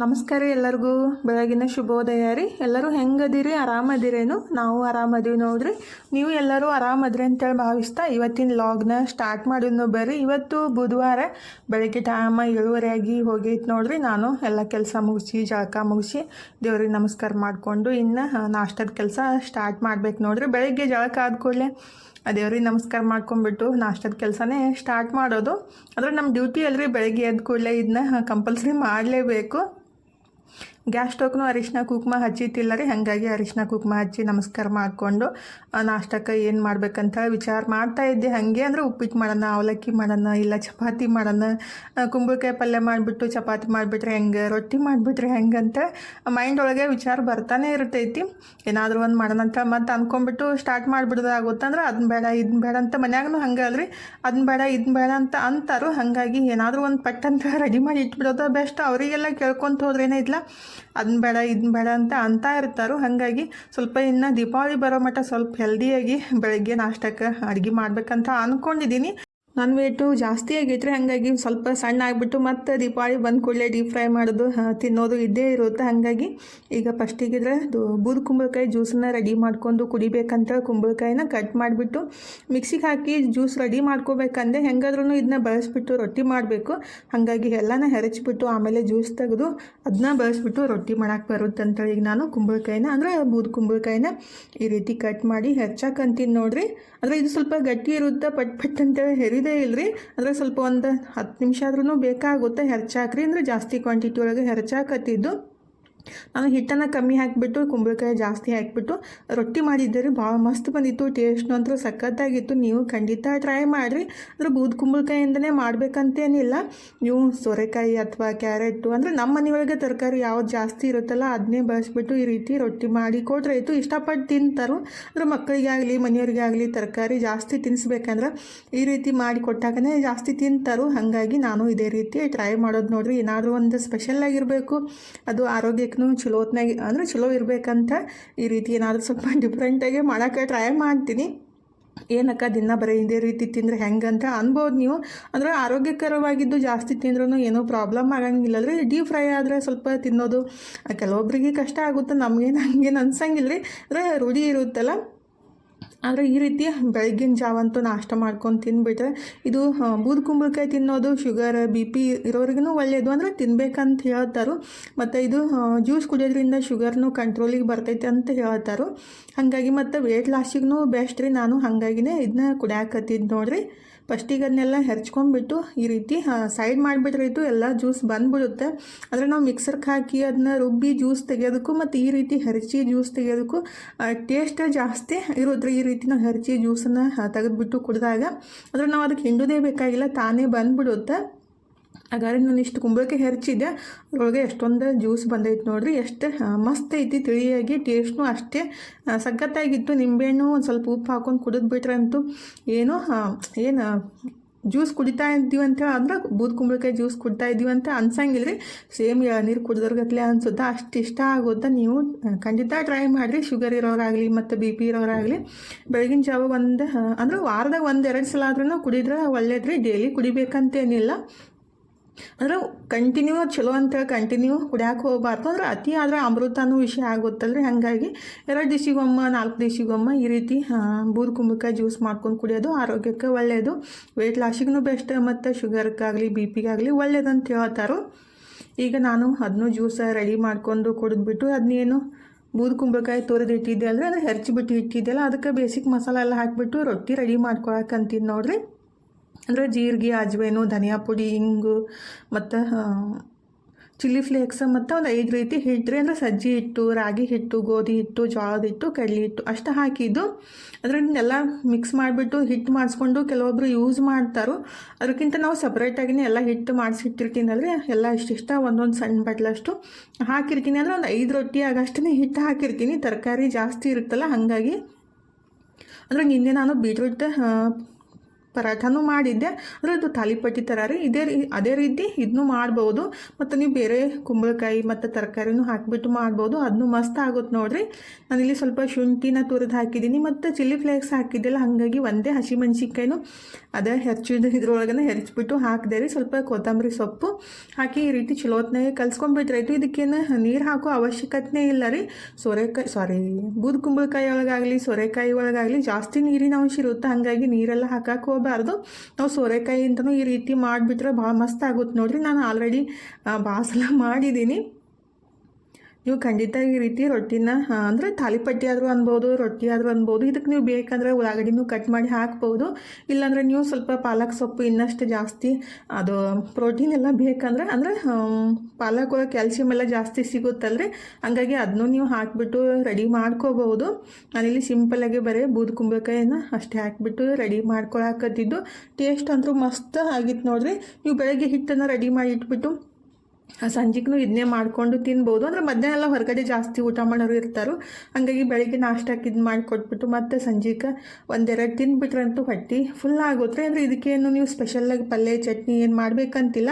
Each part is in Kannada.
ನಮಸ್ಕಾರ ಎಲ್ಲರಿಗೂ. ಬೆಳಗಿನ ಶುಭೋದಯ ರೀ. ಎಲ್ಲರೂ ಹೆಂಗದಿರಿ? ಆರಾಮದಿರೇನು? ನಾವು ಆರಾಮದೀವಿ ನೋಡ್ರಿ. ನೀವು ಎಲ್ಲರೂ ಆರಾಮದ್ರಿ ಅಂತೇಳಿ ಭಾವಿಸ್ತಾ ಇವತ್ತಿನ ಲಾಗ್ನ ಸ್ಟಾರ್ಟ್ ಮಾಡಿದ್ನು ಬರ್ರಿ. ಇವತ್ತು ಬುಧವಾರ ಬೆಳಗ್ಗೆ ಟೈಮ ಏಳುವರೆ ಆಗಿ ಹೋಗೈತೆ ನೋಡ್ರಿ. ನಾನು ಎಲ್ಲ ಕೆಲಸ ಮುಗಿಸಿ, ಜಳಕ ಮುಗಿಸಿ ದೇವ್ರಿಗೆ ನಮಸ್ಕಾರ ಮಾಡಿಕೊಂಡು ಇನ್ನು ನಾಷ್ಟದ ಕೆಲಸ ಸ್ಟಾರ್ಟ್ ಮಾಡ್ಬೇಕು ನೋಡ್ರಿ. ಬೆಳಗ್ಗೆ ಜಳಕ ಆದ ಕೂಡಲೇ ದೇವ್ರಿಗೆ ನಮಸ್ಕಾರ ಮಾಡ್ಕೊಂಡ್ಬಿಟ್ಟು ನಾಷ್ಟದ ಕೆಲಸನೇ ಸ್ಟಾರ್ಟ್ ಮಾಡೋದು. ಆದರೆ ನಮ್ಮ ಡ್ಯೂಟಿ ಅಲ್ರಿ ಬೆಳಗ್ಗೆ ಎದ್ದ ಕೂಡಲೇ ಇದನ್ನ ಕಂಪಲ್ಸರಿ ಮಾಡಲೇಬೇಕು. ಗ್ಯಾಸ್ ಸ್ಟೋಕ್ನು ಅರಿಶಿನ ಕುಂಕುಮ ಹಚ್ಚಿತ್ತಿಲ್ಲ ರೀ ಹಾಗಾಗಿ ಅರಿಶಿನ ಕುಂಕುಮ ಹಚ್ಚಿ ನಮಸ್ಕಾರ ಮಾಡಿಕೊಂಡು ನಾಷ್ಟಕ್ಕೆ ಏನು ಮಾಡ್ಬೇಕಂತ ವಿಚಾರ ಮಾಡ್ತಾ ಇದ್ದೆ. ಹಾಗೆ ಅಂದರೆ ಉಪ್ಪಿಟ್ಟು ಮಾಡೋಣ, ಅವಲಕ್ಕಿ ಮಾಡೋಣ, ಇಲ್ಲ ಚಪಾತಿ ಮಾಡೋಣ ಕುಂಬಳಕಾಯಿ ಪಲ್ಯ ಮಾಡಿಬಿಟ್ಟು ಚಪಾತಿ ಮಾಡಿಬಿಟ್ರೆ ಹೆಂಗೆ, ರೊಟ್ಟಿ ಮಾಡಿಬಿಟ್ರೆ ಹೆಂಗಂತ ಮೈಂಡ್ ಒಳಗೆ ವಿಚಾರ ಬರ್ತಾನೆ ಇರ್ತೈತಿ. ಏನಾದರೂ ಒಂದು ಮಾಡೋಣ ಅಂತ ಮತ್ತೆ ಅನ್ಕೊಂಡ್ಬಿಟ್ಟು ಸ್ಟಾರ್ಟ್ ಮಾಡಿಬಿಡೋದಾಗುತ್ತಂದ್ರೆ ಅದನ್ನ ಬೇಡ ಇದನ್ನ ಬೇಡ ಅಂತ ಮನ್ಯಾಗನು ಹಂಗೆ ಅಲ್ರಿ. ಅದನ್ನ ಬೇಡ ಇದನ್ನ ಬೇಡ ಅಂತ ಅಂತಾರು. ಹಾಗಾಗಿ ಏನಾದರೂ ಒಂದು ಪಟ್ಟಂತ ರೆಡಿ ಮಾಡಿ ಇಟ್ಬಿಡೋದು ಬೆಸ್ಟ್ ಅವರಿಗೆಲ್ಲ ಕೇಳ್ಕೊತ ಹೋದ್ರೇನೇ ಇಲ್ಲ ಅದನ್ನ ಬೇಡ ಇದನ್ನ ಬೇಡ ಅಂತ ಅಂತ ಇರ್ತಾರೋ, ಹಾಗಾಗಿ ಸ್ವಲ್ಪ ಇನ್ನು ದೀಪಾವಳಿ ಬರೋ ಮಟ್ಟ ಸ್ವಲ್ಪ ಹೆಲ್ದಿಯಾಗಿ ಬೆಳಗ್ಗೆ ನಾಷ್ಟಕ್ಕೆ ಅಡುಗೆ ಮಾಡಬೇಕಂತ ಅಂದ್ಕೊಂಡಿದ್ದೀನಿ ನನ್ನ ವೇಟು ಜಾಸ್ತಿ ಆಗಿದ್ರೆ ಹಾಗಾಗಿ ಸ್ವಲ್ಪ ಸಣ್ಣ ಆಗಿಬಿಟ್ಟು ಮತ್ತು ದೀಪಾವಳಿ ಬಂದ ಕೂಡಲೇ ಡೀಪ್ ಫ್ರೈ ಮಾಡೋದು ತಿನ್ನೋದು ಇದ್ದೇ ಇರುತ್ತೆ. ಹಾಗಾಗಿ ಈಗ ಫಸ್ಟಿಗಿದ್ರೆ ಬೂದು ಕುಂಬಳಕಾಯಿ ಜ್ಯೂಸನ್ನ ರೆಡಿ ಮಾಡ್ಕೊಂಡು ಕುಡಿಬೇಕಂತ ಕುಂಬಳಕಾಯಿನ ಕಟ್ ಮಾಡಿಬಿಟ್ಟು ಮಿಕ್ಸಿಗೆ ಹಾಕಿ ಜ್ಯೂಸ್ ರೆಡಿ ಮಾಡ್ಕೋಬೇಕಂದ್ರೆ ಹೆಂಗಾದ್ರೂ ಇದನ್ನ ಬಳಸ್ಬಿಟ್ಟು ರೊಟ್ಟಿ ಮಾಡಬೇಕು. ಹಾಗಾಗಿ ಎಲ್ಲನ ಹೆರಚ್ಬಿಟ್ಟು ಆಮೇಲೆ ಜ್ಯೂಸ್ ತೆಗೆದು ಅದನ್ನ ಬಳಸ್ಬಿಟ್ಟು ರೊಟ್ಟಿ ಮಾಡೋಕ್ಕೆ ಬರುತ್ತೆ ಅಂತೇಳಿ ಈಗ ನಾನು ಕುಂಬಳಕಾಯಿನ, ಅಂದರೆ ಬೂದು ಕುಂಬಳಕಾಯಿನ ಈ ರೀತಿ ಕಟ್ ಮಾಡಿ ಹೆಚ್ಚಾಕಂತೀನಿ ನೋಡ್ರಿ. ಅಂದರೆ ಇದು ಸ್ವಲ್ಪ ಗಟ್ಟಿ ಇರುತ್ತೆ, ಪಟ್ ಪಟ್ ಅಂತೇಳಿ ಹೆರಿದೇ ಇಲ್ರಿ ಅಂದರೆ ಸ್ವಲ್ಪ ಒಂದು ಹತ್ತು ನಿಮಿಷ ಆದ್ರೂ ಬೇಕಾಗುತ್ತೆ ಹೆರ್ಚಾಕ್ರಿ ಅಂದರೆ ಜಾಸ್ತಿ ಕ್ವಾಂಟಿಟಿ ಒಳಗೆ ಹೆರ್ಚಾಕತ್ತಿದ್ದು ನಾನು ಹಿಟ್ಟನ್ನು ಕಮ್ಮಿ ಹಾಕಿಬಿಟ್ಟು, ಕುಂಬಳಕಾಯಿ ಜಾಸ್ತಿ ಹಾಕಿಬಿಟ್ಟು ರೊಟ್ಟಿ ಮಾಡಿದ್ದೇವೆ ರೀ. ಭಾಳ ಮಸ್ತ್ ಬಂದಿತ್ತು ಟೇಸ್ಟ್ನು ಅಂತೂ ಸಖತ್ತಾಗಿತ್ತು. ನೀವು ಖಂಡಿತ ಟ್ರೈ ಮಾಡಿರಿ. ಅಂದರೆ ಬೂದ್ ಕುಂಬಳಕಾಯಿಂದನೇ ಮಾಡಬೇಕಂತೇನಿಲ್ಲ. ನೀವು ಸೋರೆಕಾಯಿ ಅಥವಾ ಕ್ಯಾರೆಟು, ಅಂದರೆ ನಮ್ಮ ಮನೆಯೊಳಗೆ ತರಕಾರಿ ಯಾವ್ದು ಜಾಸ್ತಿ ಇರುತ್ತಲ್ಲ ಅದನ್ನೇ ಬಳಸಿಬಿಟ್ಟು ಈ ರೀತಿ ರೊಟ್ಟಿ ಮಾಡಿ ಕೊಟ್ಟರೆ ಆಯಿತು. ಇಷ್ಟಪಟ್ಟು ತಿಂತಾರು. ಅಂದರೆ ಮಕ್ಕಳಿಗಾಗಲಿ, ಮನೆಯವರಿಗಾಗಲಿ ತರಕಾರಿ ಜಾಸ್ತಿ ತಿನ್ನಿಸ್ಬೇಕಂದ್ರೆ ಈ ರೀತಿ ಮಾಡಿ ಕೊಟ್ಟಾಗನೇ ಜಾಸ್ತಿ ತಿಂತಾರು. ಹಾಗಾಗಿ ನಾನು ಇದೇ ರೀತಿ ಟ್ರೈ ಮಾಡೋದು ನೋಡಿರಿ. ಏನಾದರೂ ಒಂದು ಸ್ಪೆಷಲ್ ಆಗಿರಬೇಕು. ಅದು ಆರೋಗ್ಯಕ್ಕೂ ಚಲೋ ಚಲೋತ್ನಾಗಿ ಅಂದರೆ ಚಲೋ ಇರಬೇಕಂತ ಈ ರೀತಿ ಏನಾದರೂ ಸ್ವಲ್ಪ ಡಿಫ್ರೆಂಟಾಗಿ ಮಾಡೋಕ್ಕೆ ಟ್ರೈ ಮಾಡ್ತೀನಿ. ಏನಕ್ಕ ದಿನ ಬರೀ ಇದೇ ರೀತಿ ತಿಂದರೆ ಹೆಂಗಂತ ಅನ್ಬೋದು ನೀವು. ಅಂದರೆ ಆರೋಗ್ಯಕರವಾಗಿದ್ದು ಜಾಸ್ತಿ ತಿಂದ್ರೂ ಏನೂ ಪ್ರಾಬ್ಲಮ್ ಆಗಂಗಿಲ್ಲ. ಅಂದರೆ ಡೀಪ್ ಫ್ರೈ ಆದರೆ ಸ್ವಲ್ಪ ತಿನ್ನೋದು ಕೆಲವೊಬ್ಬರಿಗೆ ಕಷ್ಟ ಆಗುತ್ತೆ, ನಮಗೇನು ಹಂಗೇನು ಅನ್ಸಂಗಿಲ್ಲ ರೀ ಅಂದರೆ ರೂಢಿ ಇರುತ್ತಲ್ಲ. ಆದರೆ ಈ ರೀತಿ ಬೆಳಗಿನ ಜಾವ ಅಂತೂ ನಾಷ್ಟ ಮಾಡ್ಕೊಂಡು ತಿಂದುಬಿಟ್ರೆ ಇದು ಬೂದು ಕುಂಬಳಕಾಯಿ ತಿನ್ನೋದು, ಶುಗರ್, ಬಿ ಪಿ ಇರೋರಿಗೂ ಒಳ್ಳೆಯದು ಅಂದರೆ ತಿನ್ಬೇಕಂತ ಹೇಳ್ತಾರು. ಮತ್ತು ಇದು ಜ್ಯೂಸ್ ಕುಡಿಯೋದ್ರಿಂದ ಶುಗರ್ನು ಕಂಟ್ರೋಲಿಗೆ ಬರ್ತೈತೆ ಅಂತ ಹೇಳ್ತಾರು. ಹಾಗಾಗಿ ಮತ್ತು ವೇಟ್ ಲಾಸಿಗೂ ಬೆಸ್ಟ್ ರೀ. ನಾನು ಹಾಗಾಗಿನೇ ಇದನ್ನ ಕುಡಿಯಾಕತ್ತಿದ್ದು ನೋಡ್ರಿ. ಫಸ್ಟಿಗೆ ಅದನ್ನೆಲ್ಲ ಹೆರ್ಚ್ಕೊಂಡ್ಬಿಟ್ಟು ಈ ರೀತಿ ಸೈಡ್ ಮಾಡಿಬಿಟ್ರೆ ಇದು ಎಲ್ಲ ಜ್ಯೂಸ್ ಬಂದ್ಬಿಡುತ್ತೆ. ಅಂದರೆ ನಾವು ಮಿಕ್ಸರ್ಗೆ ಹಾಕಿ ಅದನ್ನ ರುಬ್ಬಿ ಜ್ಯೂಸ್ ತೆಗೆಯೋದಕ್ಕೂ ಮತ್ತು ಈ ರೀತಿ ಹೆರ್ಚಿ ಜ್ಯೂಸ್ ತೆಗೆಯೋದಕ್ಕೂ ಟೇಸ್ಟ್ ಜಾಸ್ತಿ ಇರೋದ್ರೆ ಈ ರೀತಿ ನಾವು ಹೆರ್ಚಿ ಜ್ಯೂಸನ್ನು ತೆಗೆದುಬಿಟ್ಟು ಕುಡಿದಾಗ. ಅಂದರೆ ನಾವು ಅದಕ್ಕೆ ಹಿಂಡೋದೇ ಬೇಕಾಗಿಲ್ಲ, ತಾನೇ ಬಂದ್ಬಿಡುತ್ತೆ. ಹಾಗಾದ್ರೆ ನಾನು ಇಷ್ಟು ಕುಂಬಳಕಾಯಿ ಹೆರ್ಚಿದ್ದೆ ಅದರೊಳಗೆ ಎಷ್ಟೊಂದು ಜ್ಯೂಸ್ ಬಂದೈತೆ ನೋಡಿರಿ. ಎಷ್ಟು ಮಸ್ತ್ ಐತಿ ತಿಳಿಯಾಗಿ. ಟೇಸ್ಟ್ನು ಅಷ್ಟೇ. ಸಖತ್ತಾಗಿತ್ತು. ನಿಂಬೆಹಣ್ಣು ಒಂದು ಸ್ವಲ್ಪ ಉಪ್ಪು ಹಾಕೊಂಡು ಕುಡಿದ್ಬಿಟ್ರೆ ಅಂತೂ ಏನೋ ಏನು ಜ್ಯೂಸ್ ಕುಡಿತಾ ಇದ್ದೀವಿ ಅಂತ ಅಂದ್ರೆ ಬೂದ್ ಕುಂಬಳಕಾಯಿ ಜ್ಯೂಸ್ ಕುಡ್ತಾ ಇದ್ದೀವಿ ಅಂತ ಅನ್ಸಂಗಿಲ್ಲ ರೀ ಸೇಮ್ ನೀರು ಕುಡಿದ್ರಗತ್ಲೆ ಅನ್ಸುತ್ತಾ ಅಷ್ಟು ಇಷ್ಟ ಆಗುತ್ತೆ ನೀವು ಖಂಡಿತ ಟ್ರೈ ಮಾಡಿರಿ. ಶುಗರ್ ಇರೋರಾಗಲಿ ಮತ್ತು ಬಿ ಪಿ ಇರೋರಾಗಲಿ. ಬೆಳಗಿನ ಜಾವ ಒಂದು ಅಂದ್ರೆ ವಾರದಾಗ ಒಂದು ಎರಡು ಸಲ ಆದ್ರೂ ಕುಡಿದ್ರೆ ಒಳ್ಳೇದ್ರಿ. ಡೈಲಿ ಕುಡಿಬೇಕಂತೇನಿಲ್ಲ. ಅಂದ್ರೆ ಕಂಟಿನ್ಯೂ ಚಲೋ ಅಂತೇಳಿ ಕಂಟಿನ್ಯೂ ಕುಡಿಯಾಕೆ ಹೋಗ್ಬಾರ್ದು. ಅಂದ್ರೆ ಅತಿ ಆದರೆ ಅಮೃತನೂ ವಿಷಯ ಆಗುತ್ತಲ್ರಿ. ಹಾಗಾಗಿ ಎರಡು ದಿವಸಿಗೊಮ್ಮ, ನಾಲ್ಕು ದಿವಸಿಗೊಮ್ಮ ಈ ರೀತಿ ಬೂದು ಕುಂಬಳಕಾಯಿ ಜ್ಯೂಸ್ ಮಾಡ್ಕೊಂಡು ಕುಡಿಯೋದು ಆರೋಗ್ಯಕ್ಕೆ ಒಳ್ಳೆಯದು ವೆಯ್ಟ್ ಲಾಸಿಗೂ ಬೆಸ್ಟ್ ಮತ್ತು ಶುಗರ್ಗಾಗಲಿ ಬಿ ಪಿಗಾಗಲಿ ಒಳ್ಳೇದಂತ ಹೇಳ್ತಾರೆ. ಈಗ ನಾನು ಅದನ್ನು ಜ್ಯೂಸ ರೆಡಿ ಮಾಡ್ಕೊಂಡು ಕುಡಿದ್ಬಿಟ್ಟು ಅದನ್ನೇನು ಬೂದು ಕುಂಬಳಕಾಯಿ ತೋರಿದು ಇಟ್ಟಿದ್ದೆ ಅಂದರೆ ಅದು ಹೆರ್ಚಿಬಿಟ್ಟು ಇಟ್ಟಿದ್ದೆಲ್ಲ ಅದಕ್ಕೆ ಬೇಸಿಕ್ ಮಸಾಲೆ ಎಲ್ಲ ಹಾಕಿಬಿಟ್ಟು ರೊಟ್ಟಿ ರೆಡಿ ಮಾಡ್ಕೊಳಕ್ಕಂತೀನಿ ನೋಡ್ರಿ. ಅಂದರೆ ಜೀರಿಗೆ ಅಜ್ವೇನು ಧನಿಯಾ ಪುಡಿ ಹಿಂಗು ಮತ್ತು ಚಿಲ್ಲಿ ಫ್ಲೇಕ್ಸ್ ಮತ್ತು ಒಂದು ಐದು ರೀತಿ ಹಿಟ್ಟರೆ ಅಂದರೆ ಸಜ್ಜಿ ಹಿಟ್ಟು, ರಾಗಿ ಹಿಟ್ಟು, ಗೋಧಿ ಹಿಟ್ಟು ಜೋಳದ ಹಿಟ್ಟು, ಕಡಲಿ ಹಿಟ್ಟು ಅಷ್ಟು ಹಾಕಿದ್ದು ಅದರನ್ನೆಲ್ಲ ಮಿಕ್ಸ್ ಮಾಡಿಬಿಟ್ಟು ಹಿಟ್ಟು ಮಾಡಿಸ್ಕೊಂಡು ಕೆಲವೊಬ್ಬರು ಯೂಸ್ ಮಾಡ್ತಾರೋ. ಅದಕ್ಕಿಂತ ನಾವು ಸಪ್ರೇಟಾಗಿನೇ ಎಲ್ಲ ಹಿಟ್ಟು ಮಾಡಿಸಿಟ್ಟಿರ್ತೀನಲ್ರಿ ಎಲ್ಲ ಇಷ್ಟಿಷ್ಟ ಒಂದೊಂದು ಸಣ್ಣ ಬಟ್ಲಷ್ಟು ಹಾಕಿರ್ತೀನಿ. ಅಂದರೆ ಒಂದು ಐದು ರೊಟ್ಟಿ ಆಗಷ್ಟೇ ಹಿಟ್ಟು ಹಾಕಿರ್ತೀನಿ. ತರಕಾರಿ ಜಾಸ್ತಿ ಇರುತ್ತಲ್ಲ, ಹಾಗಾಗಿ. ಅಂದರೆ ನಿನ್ನೆ ನಾನು ಬೀಟ್ರೂಟ್ ಪರಾಠನೂ ಮಾಡಿದ್ದೆ. ಅಂದರೆ ಅದು ತಾಲಿಪಟ್ಟಿ ಥರ ರೀ. ಇದೇ ರೀ, ಅದೇ ರೀತಿ ಇದನ್ನೂ ಮಾಡ್ಬೋದು. ಮತ್ತು ನೀವು ಬೇರೆ ಕುಂಬಳಕಾಯಿ ಮತ್ತು ತರಕಾರಿನೂ ಹಾಕಿಬಿಟ್ಟು ಮಾಡ್ಬೋದು. ಅದನ್ನು ಮಸ್ತ್ ಆಗುತ್ತೆ ನೋಡಿರಿ. ಇಲ್ಲಿ ಸ್ವಲ್ಪ ಶುಂಠಿನ ತುರಿದು ಹಾಕಿದ್ದೀನಿ. ಮತ್ತು ಚಿಲ್ಲಿ ಫ್ಲೇಕ್ಸ್ ಹಾಕಿದ್ದಿಲ್ಲ, ಹಾಗಾಗಿ ಒಂದೇ ಹಸಿಮೆಣ್ಸಿನ್ಕಾಯಿನೂ ಅದೇ ಹೆಚ್ಚಿದ ಇದ್ರೊಳಗನೆ ಹೆರ್ಚ್ಬಿಟ್ಟು ಹಾಕಿದೆ ರೀ. ಸ್ವಲ್ಪ ಕೊತ್ತಂಬರಿ ಸೊಪ್ಪು ಹಾಕಿ ಈ ರೀತಿ ಚಲೋತ್ನಾಗೆ ಕಲ್ಸ್ಕೊಂಬಿಟ್ರಾಯ್ತು ಇದಕ್ಕೇನು ನೀರು ಹಾಕೋ ಅವಶ್ಯಕತೆ ಇಲ್ಲ ರೀ. ಸೋರೆಕಾಯಿ ಸಾರಿ ಬೂದ್ ಕುಂಬಳಕಾಯಿ ಒಳಗಾಗಲಿ, ಸೋರೆಕಾಯಿ ಒಳಗಾಗಲಿ ಜಾಸ್ತಿ ನೀರಿನ ಅಂಶ ಇರುತ್ತೆ. ಹಾಗಾಗಿ ನೀರೆಲ್ಲ ಹಾಕಕ್ಕೆ ನಾವು ಸೋರೆಕಾಯಿ ಅಂತಲೂ ಈ ರೀತಿ ಮಾಡಿಬಿಟ್ರೆ ಭಾಳ ಮಸ್ತ್ ಆಗುತ್ತೆ ನೋಡಿರಿ. ನಾನು ಆಲ್ರೆಡಿ ಬಾಸಲ ಸಲ ಮಾಡಿದ್ದೀನಿ ನೀವು ಖಂಡಿತ ಈ ರೀತಿ ರೊಟ್ಟಿನ ಅಂದರೆ ತಾಲಿಪಟ್ಟಿ ಆದರೂ ಅನ್ಬೋದು, ರೊಟ್ಟಿ ಆದರೂ ಅನ್ಬೋದು ಇದಕ್ಕೆ ನೀವು ಬೇಕಂದರೆ ಉಳ್ಳಾಗಡ್ಡಿನೂ ಕಟ್ ಮಾಡಿ ಹಾಕ್ಬೋದು. ಇಲ್ಲಾಂದರೆ ನೀವು ಸ್ವಲ್ಪ ಪಾಲಕ್ ಸೊಪ್ಪು ಇನ್ನಷ್ಟು ಜಾಸ್ತಿ, ಅದು ಪ್ರೋಟೀನ್ ಎಲ್ಲ ಬೇಕಂದ್ರೆ, ಅಂದರೆ ಪಾಲಕ್ ಒಳಗೆ ಕ್ಯಾಲ್ಸಿಯಮ್ ಎಲ್ಲ ಜಾಸ್ತಿ ಸಿಗುತ್ತಲ್ರಿ, ಹಂಗಾಗಿ ಅದನ್ನೂ ನೀವು ಹಾಕಿಬಿಟ್ಟು ರೆಡಿ ಮಾಡ್ಕೋಬಹುದು. ನಾನಿಲ್ಲಿ ಸಿಂಪಲಾಗಿ ಬರೀ ಬೂದು ಕುಂಬಳಕಾಯಿನ ಅಷ್ಟೇ ಹಾಕಿಬಿಟ್ಟು ರೆಡಿ ಮಾಡ್ಕೊಳಕತ್ತಿದ್ದು. ಟೇಸ್ಟ್ ಅಂತೂ ಮಸ್ತ್ ಆಗಿತ್ತು ನೋಡಿರಿ. ನೀವು ಬೆಳಗ್ಗೆ ಹಿಟ್ಟನ್ನು ರೆಡಿ ಮಾಡಿ ಇಟ್ಬಿಟ್ಟು ಸಂಜೆಗೂ ಇದನ್ನೇ ಮಾಡಿಕೊಂಡು ತಿನ್ಬೋದು. ಅಂದರೆ ಮಧ್ಯಾಹ್ನ ಎಲ್ಲ ಹೊರಗಡೆ ಜಾಸ್ತಿ ಊಟ ಮಾಡೋರು ಇರ್ತಾರೋ. ಹಾಗಾಗಿ ಬೆಳಗ್ಗೆ ನಾಷ್ಟಕ್ಕೆ ಇದು ಮಾಡಿಕೊಟ್ಬಿಟ್ಟು ಮತ್ತೆ ಸಂಜೆಗೆ ಒಂದೆರಡು ತಿಂದ್ಬಿಟ್ರಂತೂ ಹೊಟ್ಟೆ ಫುಲ್ ಆಗುತ್ತೆ ಅಂದರೆ ಇದಕ್ಕೇನು ನೀವು ಸ್ಪೆಷಲ್ಲಾಗಿ ಪಲ್ಯ, ಚಟ್ನಿ ಏನು ಮಾಡಬೇಕಂತಿಲ್ಲ.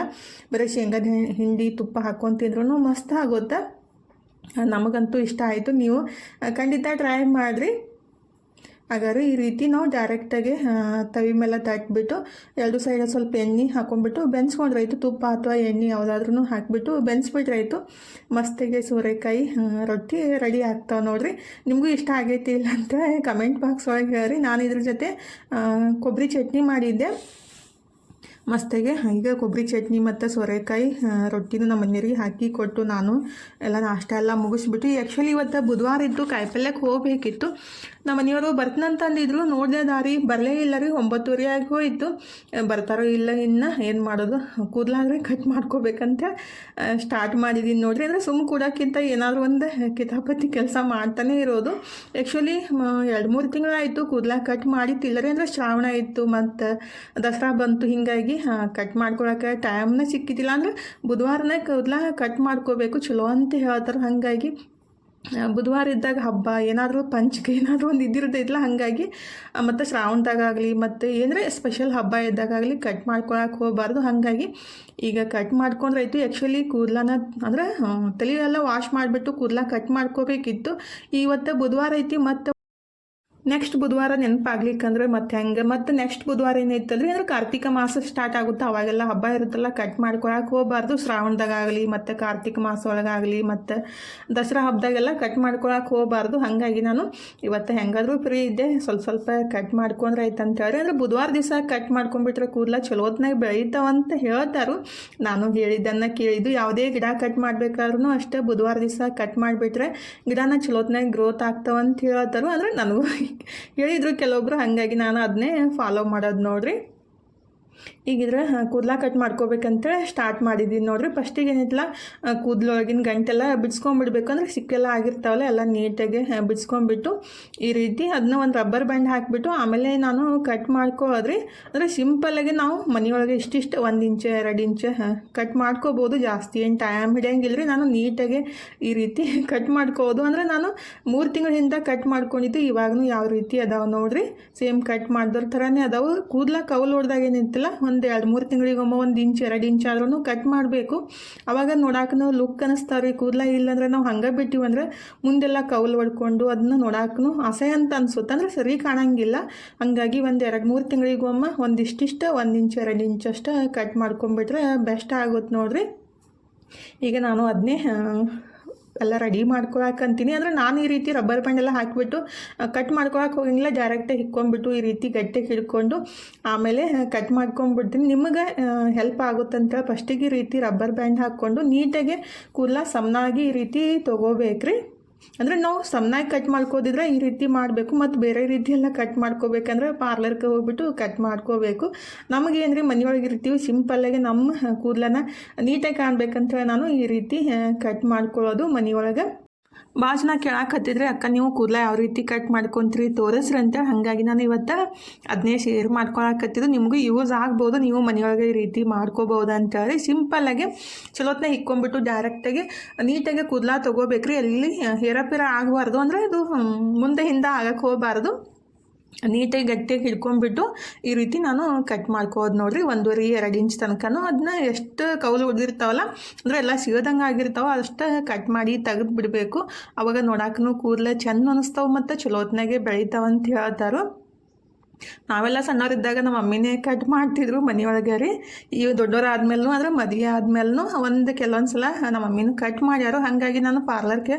ಬರೀ ಶೇಂಗಾದ ಹಿಂಡಿ, ತುಪ್ಪ ಹಾಕ್ಕೊಂಡು ತಿಂದ್ರೂ ಮಸ್ತ್ ಆಗುತ್ತೆ? ನಮಗಂತೂ ಇಷ್ಟ ಆಯಿತು. ನೀವು ಖಂಡಿತ ಟ್ರೈ ಮಾಡಿರಿ. ಹಾಗಾದ್ರೆ ಈ ರೀತಿ ನಾವು ಡೈರೆಕ್ಟಾಗಿ ತವಿ ಮೇಲೆ ತಟ್ಬಿಟ್ಟು ಎರಡು ಸೈಡ್ ಸ್ವಲ್ಪ ಎಣ್ಣೆ ಹಾಕೊಂಡ್ಬಿಟ್ಟು ಬೆನ್ಸ್ಕೊಂಡ್ರಾಯ್ತು ತುಪ್ಪ ಅಥವಾ ಎಣ್ಣೆ ಯಾವುದಾದ್ರೂ ಹಾಕಿಬಿಟ್ಟು ಬೆನ್ಸ್ಬಿಟ್ರಾಯ್ತು ಮಸ್ತಿಗೆ ಸೋರೆಕಾಯಿ ರೊಟ್ಟಿ ರೆಡಿ ಆಗ್ತಾವೆ ನೋಡಿರಿ. ನಿಮಗೂ ಇಷ್ಟ ಆಗೈತಿ ಇಲ್ಲ ಅಂತ ಕಮೆಂಟ್ ಬಾಕ್ಸ್ ಒಳಗೆ ಹೇಳ್ರಿ. ನಾನು ಇದ್ರ ಜೊತೆ ಕೊಬ್ಬರಿ ಚಟ್ನಿ ಮಾಡಿದ್ದೆ. ಮಸ್ತಾಗೆ. ಈಗ ಕೊಬ್ಬರಿ ಚಟ್ನಿ ಮತ್ತು ಸೋರೆಕಾಯಿ ರೊಟ್ಟಿನೂ ನಮ್ಮ ಮನೆಯವ್ರಿಗೆ ಹಾಕಿ ಕೊಟ್ಟು ನಾನು ಎಲ್ಲ ನಾಷ್ಟ ಎಲ್ಲ ಮುಗಿಸ್ಬಿಟ್ಟು ಆ್ಯಕ್ಚುಲಿ ಇವತ್ತು ಬುಧವಾರ ಇತ್ತು ಕಾಯಿಪಲ್ಯಕ್ಕೆ ಹೋಗಬೇಕಿತ್ತು. ನಮ್ಮ ಮನೆಯವರು ಬರ್ತನಂತಂದಿದ್ರು ನೋಡಿದೆ ದಾರಿ ಬರಲೇ ಇಲ್ಲ ರೀ, ಒಂಬತ್ತುವರೆ ಆಗಿ ಹೋಯಿತು ಬರ್ತಾರೋ ಇಲ್ಲ ಇನ್ನು, ಏನು ಮಾಡೋದು? ಕೂದಲಾದ್ರೆ ಕಟ್ ಮಾಡ್ಕೋಬೇಕಂತ ಸ್ಟಾರ್ಟ್ ಮಾಡಿದ್ದೀನಿ ನೋಡಿರಿ. ಅಂದರೆ ಸುಮ್ಮ ಕೂಡಕ್ಕಿಂತ ಏನಾದರೂ ಒಂದು ಕಿತಾಪತಿ ಕೆಲಸ ಮಾಡ್ತಾನೆ ಇರೋದು. ಆ್ಯಕ್ಚುಲಿ ಎರಡು ಮೂರು ತಿಂಗಳಾಯಿತು ಕೂದಲ ಕಟ್ ಮಾಡಿತ್ತಿಲ್ಲ ರೀ. ಅಂದರೆ ಶ್ರಾವಣ ಇತ್ತು ಮತ್ತು ದಸರಾ ಬಂತು, ಹೀಗಾಗಿ ಕಟ್ ಮಾಡ್ಕೊಳಕ್ಕೆ ಟೈಮ್ನ ಸಿಕ್ಕಿದ್ದಿಲ್ಲ ಅಂದ್ರೆ ಬುಧವಾರನೇ ಕೂದಲ ಕಟ್ ಮಾಡ್ಕೋಬೇಕು. ಚಲೋ ಅಂತ ಹೇಳ್ತಾರೆ. ಹಾಗಾಗಿ ಬುಧವಾರ ಇದ್ದಾಗ ಹಬ್ಬ, ಏನಾದರೂ ಪಂಚಕ ಏನಾದರೂ ಒಂದು ಇದ್ದಿರ್ತೈತಲ್ಲ ಹಾಗಾಗಿ ಮತ್ತು ಶ್ರಾವಣದಾಗಲಿ ಮತ್ತು ಏನರ ಸ್ಪೆಷಲ್ ಹಬ್ಬ ಇದ್ದಾಗಲಿ ಕಟ್ ಮಾಡ್ಕೊಳಕ್ಕೆ ಹೋಗಬಾರ್ದು. ಹಾಗಾಗಿ, ಈಗ ಕಟ್ ಮಾಡ್ಕೊಂಡ್ರೆ ಮಾಡ್ಕೊಂಡ್ರಾಯ್ತು ಆ್ಯಕ್ಚುಲಿ ಕೂದಲನ, ಅಂದರೆ ತಲೆಯೆಲ್ಲ ವಾಶ್ ಮಾಡಿಬಿಟ್ಟು ಕೂದಲ ಕಟ್ ಮಾಡ್ಕೋಬೇಕಿತ್ತು. ಇವತ್ತು ಬುಧವಾರ ಐತಿ, ಮತ್ತು ನೆಕ್ಸ್ಟ್ ಬುಧವಾರ ನೆನಪಾಗ್ಲಿಕ್ಕಂದ್ರೆ ಮತ್ತೆ ಹೆಂಗೆ, ಮತ್ತೆ ನೆಕ್ಸ್ಟ್ ಬುಧವಾರ ಏನೈತಲ್ರಿ ಅಂದ್ರೆ ಕಾರ್ತಿಕ ಮಾಸ ಸ್ಟಾರ್ಟ್ ಆಗುತ್ತೆ? ಅವಾಗೆಲ್ಲ ಹಬ್ಬ ಇರುತ್ತಲ್ಲ ಕಟ್ ಮಾಡ್ಕೊಳಕ್ಕೆ ಹೋಗಬಾರ್ದು. ಶ್ರಾವಣದಾಗಲಿ ಮತ್ತು ಕಾರ್ತಿಕ ಮಾಸ ಒಳಗಾಗಲಿ ಮತ್ತು ದಸರಾ ಹಬ್ಬದಾಗೆಲ್ಲ ಕಟ್ ಮಾಡ್ಕೊಳಕ್ಕೆ ಹೋಗಬಾರ್ದು. ಹಾಗಾಗಿ ನಾನು ಇವತ್ತು ಹೆಂಗಾದರೂ ಫ್ರೀ ಇದ್ದೆ. ಸ್ವಲ್ಪ ಸ್ವಲ್ಪ ಕಟ್ ಮಾಡ್ಕೊಂಡ್ರೆ ಆಯ್ತು ಅಂತ ಹೇಳಿ ಅಂದರೆ ಬುಧವಾರ ದಿವಸ ಕಟ್ ಮಾಡ್ಕೊಂಡ್ಬಿಟ್ರೆ ಕೂದಲ ಚಲೋತ್ನಾಗ ಬೆಳೀತಾವಂತ ಹೇಳ್ತಾರು. ನಾನು ಹೇಳಿದ್ದನ್ನು ಕೇಳಿದ್ದು ಯಾವುದೇ ಗಿಡ ಕಟ್ ಮಾಡಬೇಕಾದ್ರೂ ಅಷ್ಟೇ ಬುಧವಾರ ದಿವಸ ಕಟ್ ಮಾಡಿಬಿಟ್ರೆ ಗಿಡನ ಚಲೋತ್ನಾಗ ಗ್ರೋತ್ ಆಗ್ತಾವಂತ ಹೇಳ್ತಾರು. ಅಂದರೆ ನನಗೂ ಹೇಳಿದರು ಕೆಲವೊಬ್ರು ಹಾಗಾಗಿ ನಾನು ಅದನ್ನೇ ಫಾಲೋ ಮಾಡೋದು ನೋಡಿರಿ. ಈಗಿದ್ರೆ ಕೂದಲ ಕಟ್ ಮಾಡ್ಕೋಬೇಕಂತ ಸ್ಟಾರ್ಟ್ ಮಾಡಿದ್ದೀನಿ ನೋಡ್ರಿ. ಫಸ್ಟಿಗೆ ಏನಿತ್ತಲ್ಲ ಕೂದಲೊಳಗಿನ ಗಂಟೆಲ್ಲ ಬಿಡಿಸ್ಕೊಂಬಿಡ್ಬೇಕು ಅಂದ್ರೆ ಸಿಕ್ಕೆಲ್ಲ ಆಗಿರ್ತಾವಲ್ಲ, ಎಲ್ಲ ನೀಟಾಗಿ ಬಿಡಿಸ್ಕೊಂಬಿಟ್ಟು ಈ ರೀತಿ ಅದನ್ನ ಒಂದು ರಬ್ಬರ್ ಬ್ಯಾಂಡ್ ಹಾಕಿಬಿಟ್ಟು ಆಮೇಲೆ ನಾನು ಕಟ್ ಮಾಡ್ಕೋದ್ರಿ, ಅಂದರೆ ಸಿಂಪಲ್ಲಾಗಿ ನಾವು ಮನೆಯೊಳಗೆ ಇಷ್ಟಿಷ್ಟು ಒಂದು ಇಂಚೆ, ಎರಡು ಇಂಚ ಕಟ್ ಮಾಡ್ಕೋಬೋದು. ಜಾಸ್ತಿ ಏನು ಟೈಮ್ ಹಿಡಿಯಂಗಿಲ್ಲ ರೀ ನಾನು ನೀಟಾಗಿ ಈ ರೀತಿ ಕಟ್ ಮಾಡ್ಕೋಬೋದು ಅಂದರೆ ನಾನು ಮೂರು ತಿಂಗಳಿಂದ ಕಟ್ ಮಾಡ್ಕೊಂಡಿದ್ದು. ಇವಾಗೂ ಯಾವ ರೀತಿ ಅದಾವೆ ನೋಡ್ರಿ. ಸೇಮ್ ಕಟ್ ಮಾಡಿದ್ರ ಥರನೇ ಅದಾವೆ. ಕೂದಲ ಕೌಲ್ ಹೊಡೆದಾಗ ಏನಿತ್ತಲ್ಲ ಒಂದು ಎರಡು ಮೂರು ತಿಂಗಳಿಗೊಮ್ಮೆ ಒಂದು ಇಂಚ್, ಎರಡು ಇಂಚ್ ಆದ್ರೂ ಕಟ್ ಮಾಡಬೇಕು. ಅವಾಗ ನೋಡಾಕ ಲುಕ್ ಅನಿಸ್ತಾವ ರೀ ಕೂದಲ ಇಲ್ಲಂದ್ರೆ ನಾವು ಹಂಗೆ ಬಿಟ್ಟಿವಂದ್ರೆ ಮುಂದೆಲ್ಲ ಕೌಲ್ ಹೊಡ್ಕೊಂಡು ಅದನ್ನ ನೋಡಾಕನು ಅಸಹ್ಯ ಅಂತ ಅನ್ಸುತ್ತೆ. ಅಂದ್ರೆ ಸರಿ ಕಾಣಂಗಿಲ್ಲ. ಹಂಗಾಗಿ ಒಂದು ಎರಡು ಮೂರು ತಿಂಗಳಿಗೊಮ್ಮೆ ಒಂದಿಷ್ಟಿಷ್ಟ ಒಂದು ಇಂಚ್, ಎರಡು ಇಂಚ್ ಅಷ್ಟು ಕಟ್ ಮಾಡ್ಕೊಂಬಿಟ್ರೆ ಬೆಸ್ಟ್ ಆಗುತ್ತೆ ನೋಡಿರಿ. ಈಗ ನಾನು ಅದನ್ನೇ ಎಲ್ಲ ರೆಡಿ ಮಾಡ್ಕೊಳಕಂತೀನಿ ಅಂದರೆ ನಾನು ಈ ರೀತಿ ರಬ್ಬರ್ ಬ್ಯಾಂಡ್ ಎಲ್ಲ ಹಾಕಿಬಿಟ್ಟು ಕಟ್ ಮಾಡ್ಕೊಳಕ್ಕೆ ಹೋಗಿಲ್ಲ. ಡೈರೆಕ್ಟಾಗಿ ಹಿಕ್ಕೊಂಡ್ಬಿಟ್ಟು ಈ ರೀತಿ ಗಟ್ಟಿಗೆ ಹಿಡ್ಕೊಂಡು, ಆಮೇಲೆ ಕಟ್ ಮಾಡ್ಕೊಂಡ್ಬಿಡ್ತೀನಿ. ನಿಮಗೆ ಹೆಲ್ಪ್ ಆಗುತ್ತಂತ ಫಸ್ಟಿಗೆ ಈ ರೀತಿ ರಬ್ಬರ್ ಬ್ಯಾಂಡ್ ಹಾಕ್ಕೊಂಡು ನೀಟಾಗಿ ಕೂದಲ ಸಮನಾಗಿ ಈ ರೀತಿ ತೊಗೋಬೇಕ್ರಿ. ಅಂದರೆ ನಾವು ಸಮನಾಗಿ ಕಟ್ ಮಾಡ್ಕೋದಿದ್ರೆ ಈ ರೀತಿ ಮಾಡಬೇಕು, ಮತ್ತು ಬೇರೆ ರೀತಿ ಎಲ್ಲ ಕಟ್ ಮಾಡ್ಕೋಬೇಕಂದ್ರೆ ಪಾರ್ಲರ್ಗೆ ಹೋಗ್ಬಿಟ್ಟು ಕಟ್ ಮಾಡ್ಕೋಬೇಕು. ನಮಗೆ ರೀ ಮನೆಯೊಳಗೆ ಇರ್ತೀವಿ ಸಿಂಪಲ್ಲಾಗಿ ನಮ್ಮ ಕೂದಲನ್ನ ನೀಟಾಗಿ ಕಾಣಬೇಕಂತ ನಾನು ಈ ರೀತಿ ಕಟ್ ಮಾಡ್ಕೊಳ್ಳೋದು ಮನೆಯೊಳಗೆ. ಭಾಳ ಜನ ಕೇಳಾಕತ್ತಿದ್ರೆ, ಅಕ್ಕ, ನೀವು ಕೂದಲ ಯಾವ ರೀತಿ ಕಟ್ ಮಾಡ್ಕೊತೀರಿ? ತೋರಿಸ್ರಿ ಅಂತೇಳಿ ಹಾಗಾಗಿ ನಾನು ಇವತ್ತು ಅದನ್ನೇ ಶೇರ್ ಮಾಡ್ಕೊಳಕತ್ತಿದ್ದು. ನಿಮಗೂ ಯೂಸ್ ಆಗ್ಬೋದು. ನೀವು ಮನೆಯೊಳಗೆ ಈ ರೀತಿ ಮಾಡ್ಕೋಬೋದು ಅಂತೇಳಿ ಸಿಂಪಲ್ಲಾಗಿ ಚಲೋತ್ನ ಇಕ್ಕೊಂಬಿಟ್ಟು ಡೈರೆಕ್ಟಾಗಿ ನೀಟಾಗಿ ಕೂದಲ ತೊಗೋಬೇಕ್ರಿ. ಎಲ್ಲಿ ಹೇರಪೇರ ಆಗಬಾರ್ದು. ಅಂದರೆ ಇದು ಮುಂದೆ ಹಿಂದೆ ಆಗಕ್ಕೆ ಹೋಗಬಾರ್ದು. ನೀಟಾಗಿ ಗಟ್ಟಿಯಾಗಿ ಹಿಡ್ಕೊಂಡ್ಬಿಟ್ಟು ಈ ರೀತಿ ನಾನು ಕಟ್ ಮಾಡ್ಕೋದು ನೋಡಿರಿ, ಒಂದೂವರೆ, ಎರಡು ಇಂಚ್ ತನಕನೂ ಅದನ್ನ ಎಷ್ಟು ಕೌಲು ಉಳಿದಿರ್ತಾವಲ್ಲ ಅಂದರೆ ಎಲ್ಲ ಸಿಗೋದಂಗೆ ಆಗಿರ್ತಾವ ಅಷ್ಟು ಕಟ್ ಮಾಡಿ ತೆಗೆದು ಬಿಡಬೇಕು. ಅವಾಗ ನೋಡಕ್ಕೂ ಕೂದಲೇ ಚೆಂದ ಅನಿಸ್ತಾವೆ ಮತ್ತು ಚಲೋ ಹೊತ್ನಾಗೆ ಬೆಳಿತಾವ ಅಂತ ಹೇಳ್ತಾರೆ. ನಾವೆಲ್ಲ ಸಣ್ಣವರಿದ್ದಾಗ ನಮ್ಮ ಮಮ್ಮಿನೇ ಕಟ್ ಮಾಡ್ತಿದ್ರು ಮನೆಯೊಳಗೆ ರೀ. ಈ ದೊಡ್ಡವರಾದ್ಮೇಲೂ ಅಂದ್ರೆ ಮದುವೆ ಆದ್ಮೇಲೂ ಒಂದು ಕೆಲವೊಂದು ಸಲ ನಮ್ಮ ಮಮ್ಮಿನೂ ಕಟ್ ಮಾಡ್ಯಾರು ಹಾಗಾಗಿ ನಾನು ಪಾರ್ಲರ್ಗೆ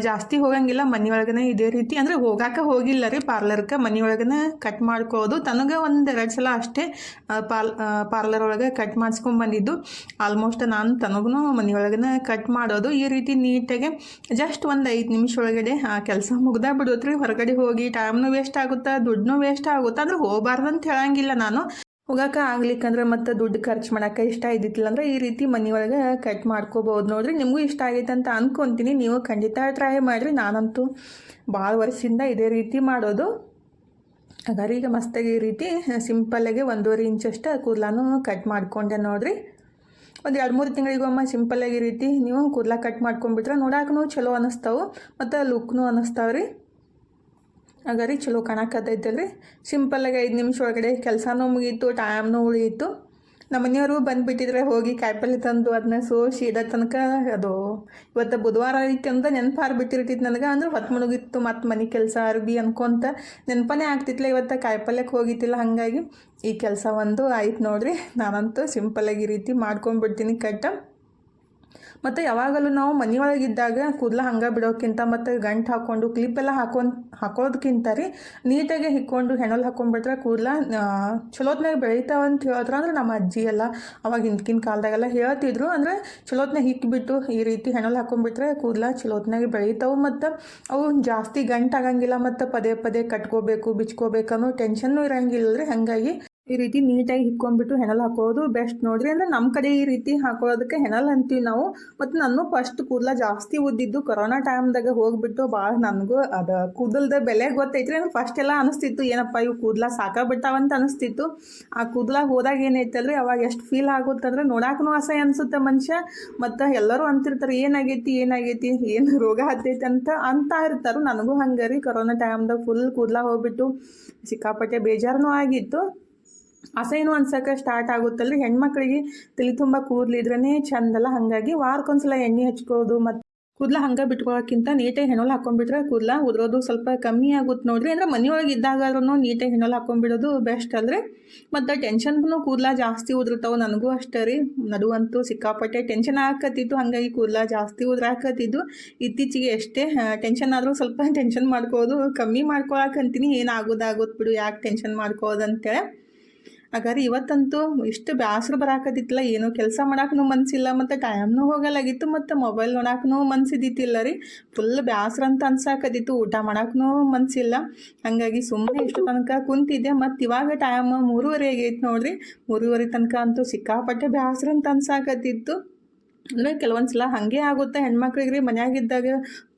ಜಾಸ್ತಿ ಹೋಗಂಗಿಲ್ಲ. ಮನೆಯೊಳಗನೆ ಇದೇ ರೀತಿ ಅಂದರೆ ಹೋಗಾಕ ಹೋಗಿಲ್ಲ ರೀ ಪಾರ್ಲರ್ಗೆ. ಮನೆಯೊಳಗನೆ ಕಟ್ ಮಾಡ್ಕೋದು ತನಗೆ ಒಂದು ಎರಡು ಸಲ ಅಷ್ಟೇ ಆ, ಪಾಲ್ ಪಾರ್ಲರ್ ಒಳಗೆ ಕಟ್ ಮಾಡಿಸ್ಕೊಂಡ್ ಬಂದಿದ್ದು. ಆಲ್ಮೋಸ್ಟ್ ನಾನು ತನಗೂ ಮನೆಯೊಳಗನೆ ಕಟ್ ಮಾಡೋದು. ಈ ರೀತಿ ನೀಟಾಗಿ ಜಸ್ಟ್ ಒಂದು ಐದು ನಿಮಿಷ ಒಳಗಡೆ ಕೆಲಸ ಮುಗ್ದಾ ಬಿಡೋದ್ರಿ ಹೊರಗಡೆ ಹೋಗಿ ಟೈಮ್ನು ವೇಸ್ಟ್ ಆಗುತ್ತಾ ದುಡ್ಡು ವೇಸ್ಟ್ ಆಗುತ್ತಾ ಹೋಗ್ಬಾರ್ದು ಅಂತ ಹೇಳಂಗಿಲ್ಲ ನಾನು. ಹೋಗಾಕ ಆಗ್ಲಿಕ್ಕಂದ್ರೆ ಮತ್ತೆ ದುಡ್ಡು ಖರ್ಚು ಮಾಡೋಕೆ ಇಷ್ಟ ಇದ್ದಿತ್ತಿಲ್ಲ ಅಂದ್ರೆ ಈ ರೀತಿ ಮನೆಯೊಳಗೆ ಕಟ್ ಮಾಡ್ಕೋಬಹುದು ನೋಡ್ರಿ. ನಿಮಗೂ ಇಷ್ಟ ಆಗೈತೆ ಅಂತ ಅನ್ಕೊಂತೀನಿ. ನೀವು ಖಂಡಿತ ಟ್ರೈ ಮಾಡಿರಿ. ನಾನಂತೂ ಭಾಳ ವರ್ಷದಿಂದ ಇದೇ ರೀತಿ ಮಾಡೋದು. ಈಗ ಮಸ್ತಾಗಿ ಈ ರೀತಿ ಸಿಂಪಲ್ಲಾಗಿ ಒಂದೂವರೆ ಇಂಚಷ್ಟು ಕೂದಲಾನು ಕಟ್ ಮಾಡ್ಕೊಂಡೆ ನೋಡ್ರಿ. ಒಂದು ಎರಡು ಮೂರು ತಿಂಗಳಿಗೊಮ್ಮೆ ಸಿಂಪಲ್ಲಾಗಿ ಈ ರೀತಿ ನೀವು ಕೂದಲ ಕಟ್ ಮಾಡ್ಕೊಂಡ್ಬಿಟ್ರೆ ನೋಡಕ್ಕೂ ಚಲೋ ಅನ್ನಿಸ್ತಾವೆ ಮತ್ತು ಲುಕ್ನು ಅನ್ನಿಸ್ತಾವೆ ರೀ ಹಾಗಾರಿ ಚಲೋ ಸಿಂಪಲ್ ಸಿಂಪಲ್ಲಾಗಿ ಐದು ನಿಮಿಷ ಒಳಗಡೆ ಕೆಲಸನೂ ಮುಗೀತು ಟೈಮ್ನೂ ಉಳಿಯಿತು. ನಮ್ಮ ಮನೆಯವರು ಬಂದುಬಿಟ್ಟಿದ್ರೆ ಹೋಗಿ ಕಾಯಿಪಲ್ಲೆ ತಂದು ಅದನ್ನ ಸೋಸಿ ಇದ ತನಕ ಅದು ಇವತ್ತು ಬುಧವಾರ ಐತಿ ಅಂತ ನೆನಪಾರು ಬಿಟ್ಟಿರ್ತಿತ್ತು ನನಗೆ. ಅಂದ್ರೆ ಹೊತ್ತು ಮುಳುಗಿತ್ತು ಮತ್ತು ಮನೆ ಕೆಲಸ ಅರ್ಬಿ ಅನ್ಕೊಂತ ನೆನಪನೇ ಆಗ್ತಿತ್ತಲ್ಲ ಇವತ್ತು ಕಾಯಿಪಲ್ಯಕ್ಕೆ ಹೋಗಿತ್ತಿಲ್ಲ. ಹಾಗಾಗಿ ಈ ಕೆಲಸ ಒಂದು ಆಯ್ತು ನೋಡ್ರಿ. ನಾನಂತೂ ಸಿಂಪಲ್ಲಾಗಿ ಈ ರೀತಿ ಮಾಡ್ಕೊಂಡ್ಬಿಡ್ತೀನಿ ಕಟ್ಟ. ಮತ್ತು ಯಾವಾಗಲೂ ನಾವು ಮನೆಯೊಳಗಿದ್ದಾಗ ಕೂದಲ ಹಂಗೆ ಬಿಡೋಕ್ಕಿಂತ ಮತ್ತು ಗಂಟು ಹಾಕ್ಕೊಂಡು ಕ್ಲಿಪ್ಪೆಲ್ಲ ಹಾಕೊಂಡು ಹಾಕೋದಕ್ಕಿಂತ ರೀ ನೀಟಾಗಿ ಹಿಕ್ಕೊಂಡು ಹೆಣಲ್ ಹಾಕೊಂಡ್ಬಿಟ್ರೆ ಕೂದಲ ಚಲೋತ್ನಾಗ ಬೆಳೀತಾವ ಅಂತ ಹೇಳಿದ್ರು ಅಂದ್ರೆ ನಮ್ಮ ಅಜ್ಜಿ ಎಲ್ಲ ಅವಾಗ ಹಿಂದಿನ ಕಾಲದಾಗೆಲ್ಲ ಹೇಳ್ತಿದ್ರು. ಅಂದರೆ ಚಲೋತ್ನಾಗ ಹಿಕ್ಕಿಬಿಟ್ಟು ಈ ರೀತಿ ಹೆಣಲ್ ಹಾಕೊಂಡ್ಬಿಟ್ರೆ ಕೂದಲ ಚಲೋತ್ನಾಗೆ ಬೆಳಿತಾವೆ ಮತ್ತು ಅವು ಜಾಸ್ತಿ ಗಂಟು ಆಗಂಗಿಲ್ಲ ಮತ್ತು ಪದೇ ಪದೇ ಕಟ್ಕೋಬೇಕು, ಬಿಚ್ಕೋಬೇಕು ಅನ್ನೋ ಟೆನ್ಷನ್ನು ಇರಂಗಿಲ್ಲ ರೀ ಹಾಗಾಗಿ ಈ ರೀತಿ ನೀಟಾಗಿ ಹಿಕ್ಕೊಂಡ್ಬಿಟ್ಟು ಹೆಣಲ್ ಹಾಕೋದು ಬೆಸ್ಟ್ ನೋಡ್ರಿ. ಅಂದ್ರೆ ನಮ್ಮ ಕಡೆ ಈ ರೀತಿ ಹಾಕೊಳ್ಳೋದಕ್ಕೆ ಹೆಣಲ್ ಅಂತೀವಿ ನಾವು. ಮತ್ತು ನಾನು ಫಸ್ಟ್ ಕೂದಲ ಜಾಸ್ತಿ ಉದ್ದಿದ್ದು ಕೊರೋನಾ ಟೈಮ್ದಾಗ ಹೋಗ್ಬಿಟ್ಟು ಭಾಳ ನನಗೂ ಅದು ಕೂದಲ್ದ ಬೆಲೆ ಗೊತ್ತೈತ್ರಿ. ನನಗೆ ಫಸ್ಟ್ ಎಲ್ಲ ಅನಿಸ್ತಿತ್ತು, ಏನಪ್ಪ ಇವು ಕೂದಲ ಸಾಕಾಗ್ಬಿಟ್ಟಾವಂತ ಅನಿಸ್ತಿತ್ತು. ಆ ಕೂದಲ ಹೋದಾಗ ಏನೈತಲ್ರಿ, ಅವಾಗ ಎಷ್ಟು ಫೀಲ್ ಆಗುತ್ತಂದ್ರೆ ನೋಡಾಕೂ ಅಸಹ್ಯ ಅನಿಸುತ್ತೆ ಮನುಷ್ಯ. ಮತ್ತು ಎಲ್ಲರೂ ಅಂತಿರ್ತಾರೆ, ಏನಾಗೈತಿ ಏನಾಗೈತಿ, ಏನು ರೋಗ ಹತ್ತೈತಿ ಅಂತ ಅಂತ ಇರ್ತಾರೆ. ನನಗೂ ಹಂಗೆ ರೀ ಕೊರೋನಾ ಟೈಮ್ದಾಗ ಫುಲ್ ಕೂದಲ ಹೋಗ್ಬಿಟ್ಟು, ಸಿಕ್ಕಾಪಟ್ಟೆ ಬೇಜಾರನೂ ಆಗಿತ್ತು. ಅಸಹ್ಯನೂ ಅನ್ಸಕ್ಕೆ ಸ್ಟಾರ್ಟ್ ಆಗುತ್ತಲ್ರಿ? ಹೆಣ್ಮಕ್ಳಿಗೆ ತಲೆ ತುಂಬ ಕೂದಲಿದ್ರೇ ಚಂದಲ್ಲ. ಹಾಗಾಗಿ ವಾರಕ್ಕೊಂದ್ಸಲ ಎಣ್ಣೆ ಹಚ್ಕೋದು ಮತ್ತು ಕೂದಲ ಹಂಗೆ ಬಿಟ್ಕೊಳ್ಳೋಕ್ಕಿಂತ ನೀಟಾಗಿ ಹೆಣೋಲ್ ಹಾಕೊಂಡ್ಬಿಟ್ರೆ ಕೂದಲ ಉದ್ರೋದು ಸ್ವಲ್ಪ ಕಮ್ಮಿ ಆಗುತ್ತೆ ನೋಡ್ರಿ. ಅಂದ್ರೆ ಮನೆಯೊಳಗೆ ಇದ್ದಾಗಾದ್ರೂ ನೀಟಾಗಿ ಹೆಣೋಲ್ ಹಾಕೊಂಡ್ಬಿಡೋದು ಬೆಸ್ಟ್ ಅಲ್ರಿ. ಮತ್ತು ಟೆನ್ಷನ್ಗೂ ಕೂದಲ ಜಾಸ್ತಿ ಉದ್ರತಾವೆ ನನಗೂ ಅಷ್ಟೇ ರೀ. ನಡುವಂತೂ ಸಿಕ್ಕಾಪಟ್ಟೆ ಟೆನ್ಷನ್ ಹಾಕತ್ತಿತ್ತು ಹಾಗಾಗಿ ಕೂದಲ ಜಾಸ್ತಿ ಉದ್ರಾಕತ್ತಿದ್ದು. ಇತ್ತೀಚೆಗೆ ಎಷ್ಟೇ ಟೆನ್ಷನ್ ಆದರೂ ಸ್ವಲ್ಪ ಟೆನ್ಷನ್ ಮಾಡ್ಕೋದು. ಕಮ್ಮಿ ಮಾಡ್ಕೊಳಕಂತೀನಿ ಏನಾಗೋದಾಗೋದು ಬಿಡು. ಯಾಕೆ ಟೆನ್ಷನ್ ಮಾಡ್ಕೋದು ಅಂತೇಳಿ ಹಾಗಾದ್ರೆ ಇವತ್ತಂತೂ ಇಷ್ಟು ಬೇಸರ ಬರಾಕತ್ತಿತ್ತಲ್ಲ, ಏನು ಕೆಲಸ ಮಾಡಕ್ಕೂ ಮನಸ್ಸಿಲ್ಲ ಮತ್ತು ಟೈಮ್ನೂ ಹೋಗಲಾಗಿತ್ತು, ಮತ್ತು ಮೊಬೈಲ್ ನೋಡಕ್ಕೂ ಮನ್ಸಿದ್ದಿತ್ತಿಲ್ಲ ರೀ. ಫುಲ್ ಬೇಸರ ಅಂತ ಅನ್ಸಾಕತ್ತಿತ್ತು, ಊಟ ಮಾಡಕ್ಕೂ ಮನಸ್ಸಿಲ್ಲ ಹಾಗಾಗಿ ಸುಮ್ಮನೆ ಇಷ್ಟು ತನಕ ಕುಂತಿದ್ದೆ, ಮತ್ತು ಇವಾಗ ಟೈಮ್ ಮೂರುವರೆ ಆಗೈತೆ ನೋಡ್ರಿ. ಮೂರುವರೆ ತನಕ ಅಂತೂ ಸಿಕ್ಕಾಪಟ್ಟೆ ಬೇಸರ ಅಂತ ಅನ್ಸಾಕತ್ತಿತ್ತು. ಅಂದರೆ ಕೆಲವೊಂದು ಸಲ ಹಾಗೆ ಆಗುತ್ತೆ ಹೆಣ್ಮಕ್ಳಿಗೆ ರೀ ಮನ್ಯಾಗಿದ್ದಾಗ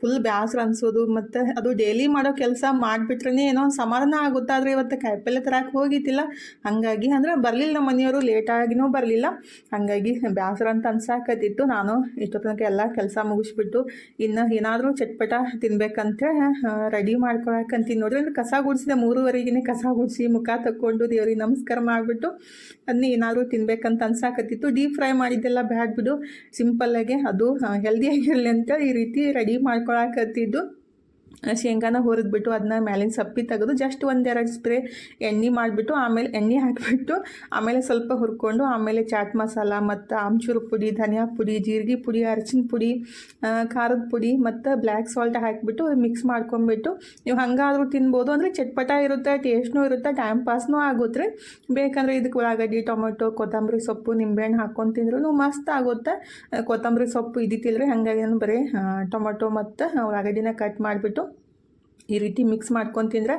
ಫುಲ್ ಬೇಸರ ಅನ್ಸೋದು, ಮತ್ತು ಅದು ಡೈಲಿ ಮಾಡೋ ಕೆಲಸ ಮಾಡಿಬಿಟ್ರೇ ಏನೋ ಒಂದು ಸಮಾಧಾನ ಆಗುತ್ತೆ? ಆದರೆ ಇವತ್ತು ಕಾಯಿಪಲ್ಲೆ ತರಕ್ಕೆ ಹೋಗಿದ್ದಿಲ್ಲ. ಹಾಗಾಗಿ ಅಂದ್ರೆ ಬರಲಿಲ್ಲ ಮನೆಯವರು ಲೇಟಾಗಿನೂ ಬರಲಿಲ್ಲ. ಹಾಗಾಗಿ ಬೇಸರ ಅಂತ ಅನ್ಸಾಕತ್ತಿತ್ತು. ನಾನು ಇಷ್ಟು ತನಕ ಎಲ್ಲ ಕೆಲಸ ಮುಗಿಸ್ಬಿಟ್ಟು ಇನ್ನು ಏನಾದರೂ ಚಟ್ಪಟ ತಿನ್ಬೇಕಂತ ರೆಡಿ ಮಾಡ್ಕೊಳಕಂತೀನಿ ನೋಡಿದ್ರೆ ಅಂದ್ರೆ ಕಸ ಗುಡಿಸಿದೆ, ಮೂರುವರೆಗಿನೇ ಕಸ ಗುಡಿಸಿ ಮುಖ ತಕ್ಕೊಂಡು ದೇವ್ರಿಗೆ ನಮಸ್ಕಾರ ಮಾಡಿಬಿಟ್ಟು ಅದನ್ನ ಏನಾದರೂ ತಿನ್ಬೇಕಂತ ಅನ್ಸಾಕತ್ತಿತ್ತು. ಡೀಪ್ ಫ್ರೈ ಮಾಡಿದ್ದೆಲ್ಲ ಬ್ಯಾಡ್ ಬಿಡು ಸಿಂಪಲ್ಲಾಗೆ ಅದು ಹೆಲ್ದಿಯಾಗಿರಲಿ ಅಂತ ಈ ರೀತಿ ರೆಡಿ ಮಾಡ್ಕೊಳಕತ್ತಿದ್ದು ಶೇಂಗಾನ ಹುರಿದ್ಬಿಟ್ಟು ಅದನ್ನ ಮೇಲಿನ ಸಪ್ಪಿ ತೆಗೆದು ಜಸ್ಟ್ ಒಂದೆರಡು ಸ್ಪ್ರೇ ಎಣ್ಣೆ ಮಾಡಿಬಿಟ್ಟು ಆಮೇಲೆ ಎಣ್ಣೆ ಹಾಕಿಬಿಟ್ಟು ಆಮೇಲೆ ಸ್ವಲ್ಪ ಹುರ್ಕೊಂಡು ಆಮೇಲೆ ಚಾಟ್ ಮಸಾಲ ಮತ್ತು ಆಮ್ಚೂರು ಪುಡಿ, ಧನಿಯಾ ಪುಡಿ, ಜೀರಿಗೆ ಪುಡಿ ಅರಚಿನ ಪುಡಿ ಖಾರದ ಪುಡಿ ಮತ್ತು ಬ್ಲ್ಯಾಕ್ ಸಾಲ್ಟ್ ಹಾಕಿಬಿಟ್ಟು ಮಿಕ್ಸ್ ಮಾಡ್ಕೊಂಬಿಟ್ಟು ನೀವು ಹಂಗಾದರೂ ತಿನ್ಬೋದು ಅಂದರೆ ಚಟ್ಪಟ ಇರುತ್ತೆ ಟೇಸ್ಟ್ನೂ ಇರುತ್ತೆ ಟೈಮ್ ಪಾಸ್ನೂ ಆಗುತ್ತೆ. ಬೇಕಂದರೆ ಇದಕ್ಕೆ ಉಳ್ಳಾಗಡ್ಡಿ, ಟೊಮೊಟೊ, ಕೊತ್ತಂಬರಿ ಸೊಪ್ಪು, ನಿಂಬೆಹಣ್ಣು ಹಾಕ್ಕೊಂಡು ತಿಂದ್ರೂ ಮಸ್ತ್ ಆಗುತ್ತೆ. ಕೊತ್ತಂಬರಿ ಸೊಪ್ಪು ಇದ್ದಿತ್ತಿಲ್ಲ ಹಾಗಾಗಿ ನಾನು ಬರೀ ಟೊಮೆಟೊ ಮತ್ತು ಉಳ್ಳಾಗಡ್ಡಿನ ಕಟ್ ಮಾಡಿಬಿಟ್ಟು ಈ ರೀತಿ ಮಿಕ್ಸ್ ಮಾಡ್ಕೊಂಡು ತಿಂದರೆ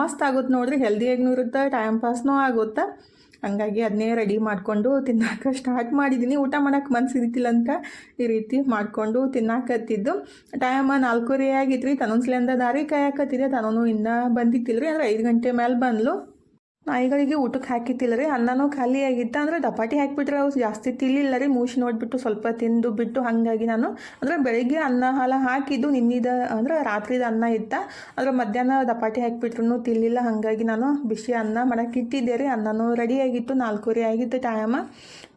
ಮಸ್ತ್ ಆಗುತ್ತೆ ನೋಡ್ರಿ. ಹೆಲ್ದಿಯಾಗೂ ಇರುತ್ತೆ ಟೈಮ್ ಪಾಸ್ನೂ ಆಗುತ್ತೆ. ಹಂಗಾಗಿ ಅದನ್ನೇ ರೆಡಿ ಮಾಡಿಕೊಂಡು ತಿನ್ನೋಕೆ ಸ್ಟಾರ್ಟ್ ಮಾಡಿದ್ದೀನಿ ಊಟ ಮಾಡೋಕೆ ಮನ್ಸಿದ್ದಿಲ್ಲ ಅಂತ ಈ ರೀತಿ ಮಾಡಿಕೊಂಡು ತಿನ್ನಾಕತ್ತಿದ್ದು. ಟೈಮ ನಾಲ್ಕೂವರೆ ಆಗಿತ್ತು ರೀ ತನ್ನೊಂದ್ಸಲಿಂದ ದಾರಿ ಕಾಯಕತ್ತಿದೆ. ತನೂ ಇನ್ನೂ ಬಂದಿತ್ತಿಲ್ಲ ರೀ ಅಂದರೆ ಐದು ಗಂಟೆ ಮೇಲೆ ಬಂದ್ಲು. ನಾಯಿಗಳಿಗೆ ಊಟಕ್ಕೆ ಹಾಕಿತ್ತಿಲ್ಲ ರೀ. ಅನ್ನನೂ ಖಾಲಿ ಆಗಿತ್ತ ಅಂದರೆ ದಪಾಟಿ ಹಾಕಿಬಿಟ್ರೆ ಅವು ಜಾಸ್ತಿ ತಿಳಿಲ್ಲ ರೀ. ಮೂಸಿ ನೋಡಿಬಿಟ್ಟು ಸ್ವಲ್ಪ ತಿಂದು ಬಿಟ್ಟು ಹಾಗಾಗಿ ನಾನು ಅಂದರೆ ಬೆಳಿಗ್ಗೆ ಅನ್ನ ಹಾಲ ಹಾಕಿದ್ದು, ನಿನ್ನಿದ ಅಂದರೆ ರಾತ್ರಿದ ಅನ್ನ ಇತ್ತ. ಆದರೆ ಮಧ್ಯಾಹ್ನ ದಪಾಟಿ ಹಾಕಿಬಿಟ್ರು ತಿಳಿಲ್ಲ ಹಾಗಾಗಿ ನಾನು ಬಿಸಿ ಅನ್ನ ಮಾಡಕ್ಕೆ ಇಟ್ಟಿದ್ದೆ ರೀ. ಅನ್ನನೂ ರೆಡಿ ಆಗಿತ್ತು. ನಾಲ್ಕೂವರೆ ಆಗಿತ್ತು ಟೈಮ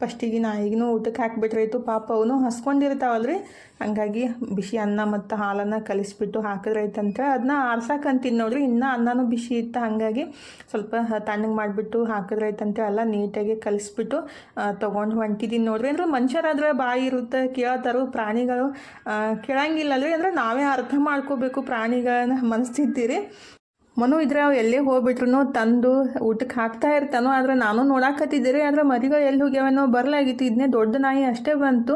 ಫಸ್ಟಿಗೆ ನಾಯಿಗೂ ಊಟಕ್ಕೆ ಹಾಕಿಬಿಟ್ರಾಯ್ತು. ಪಾಪ ಅವನು ಹಸ್ಕೊಂಡಿರ್ತಾವಲ್ರಿ. ಹಂಗಾಗಿ ಬಿಸಿ ಅನ್ನ ಮತ್ತು ಹಾಲನ್ನು ಕಲಿಸ್ಬಿಟ್ಟು ಹಾಕಿದ್ರೈತಂತ ಅದನ್ನ ಆರ್ಸಕ್ಕಂತೀನಿ ನೋಡ್ರಿ. ಇನ್ನೂ ಅನ್ನನೂ ಬಿಸಿ ಇತ್ತು. ಹಾಗಾಗಿ ಸ್ವಲ್ಪ ತಣ್ಣಗೆ ಮಾಡಿಬಿಟ್ಟು ಹಾಕಿದ್ರೈತಂತ ಎಲ್ಲ ನೀಟಾಗಿ ಕಲಿಸ್ಬಿಟ್ಟು ತೊಗೊಂಡು ಹೊಂಟಿದ್ದೀನಿ ನೋಡ್ರಿ. ಅಂದ್ರೆ ಮನುಷ್ಯರಾದ್ರೆ ಬಾಯಿ ಇರುತ್ತೆ, ಕೇಳ್ತಾರೋ ಪ್ರಾಣಿಗಳು ಕೇಳಂಗಿಲ್ಲ ಅಂದರೆ ಅಂದ್ರೆ ನಾವೇ ಅರ್ಥ ಮಾಡ್ಕೋಬೇಕು ಪ್ರಾಣಿಗಳನ್ನ ಮನಸ್ಥಿತಿ ಮನು ಇದ್ರೆ ಅವು ಎಲ್ಲೇ ಹೋಗ್ಬಿಟ್ರು ತಂದು ಊಟಕ್ಕೆ ಹಾಕ್ತಾ ಇರ್ತಾನೋ, ಆದ್ರೆ ನಾನು ನೋಡಾಕತ್ತಿದ್ದೆ ಆದ್ರೆ ಮರಿಗಳು ಎಲ್ಲಿ ಹೋಗ್ಯಾವನೋ ಬರ್ಲಾಗಿತ್ತು. ಇದನ್ನೇ ದೊಡ್ಡ ನಾಯಿ ಅಷ್ಟೇ ಬಂತು.